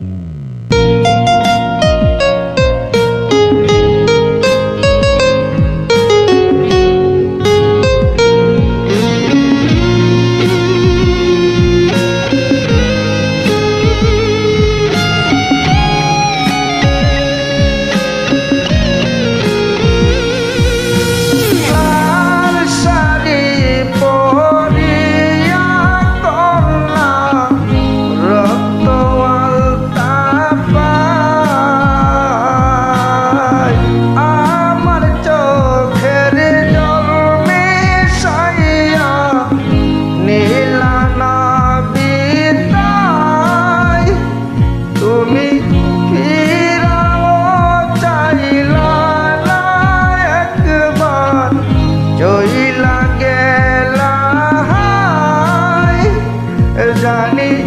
うん。जाने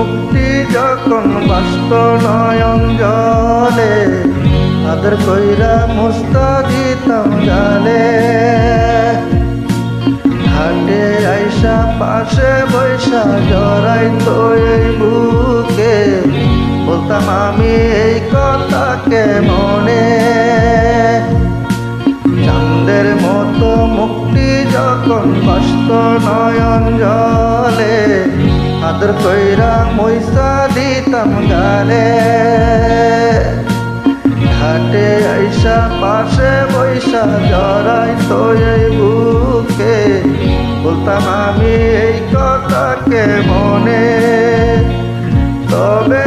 মুক্তি যখন বাস্ত নয়ন জলে আদর কইরা মুস্তা দিতাম জালে। হাটে আইসা, পাশে বৈশা জড়াই তো এই বুকে। বলতাম, আমি এই কথাকে মনে চাঁদের মতো মুক্তি যখন বাস্ত নয়ন জলে আদর কইরা মইসা দিতাম গালে ঘাটে আইসা পাশে বৈশা জড়াই তো বুকে। বলতাম, আমি এই কথাকে মনে তবে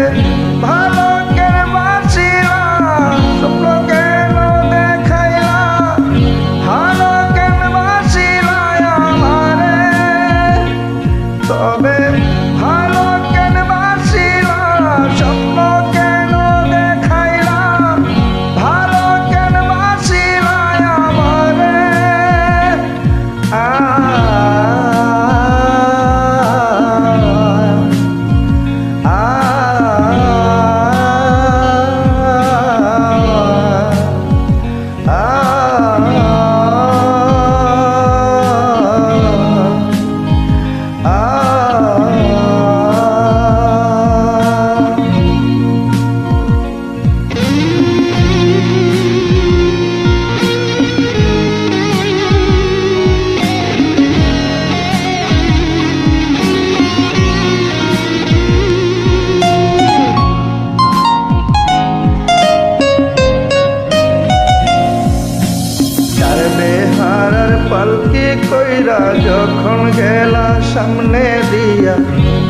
বেহারার পালকি কইরা যখন গেলা সামনে দিয়া,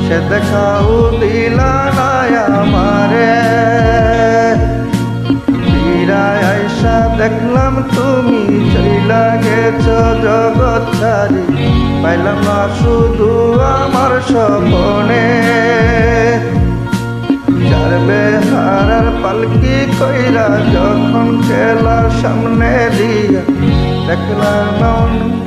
সে দেখাও দিলা না আমারে। আইসা দেখলাম তুমি চইলা গেছ জগৎ ছাড়ি, পাইলাম না শুধু আমার স্বপনে। চার বেহারার পালকি কইরা যখন খেলা সামনে দিয়া দেখলাম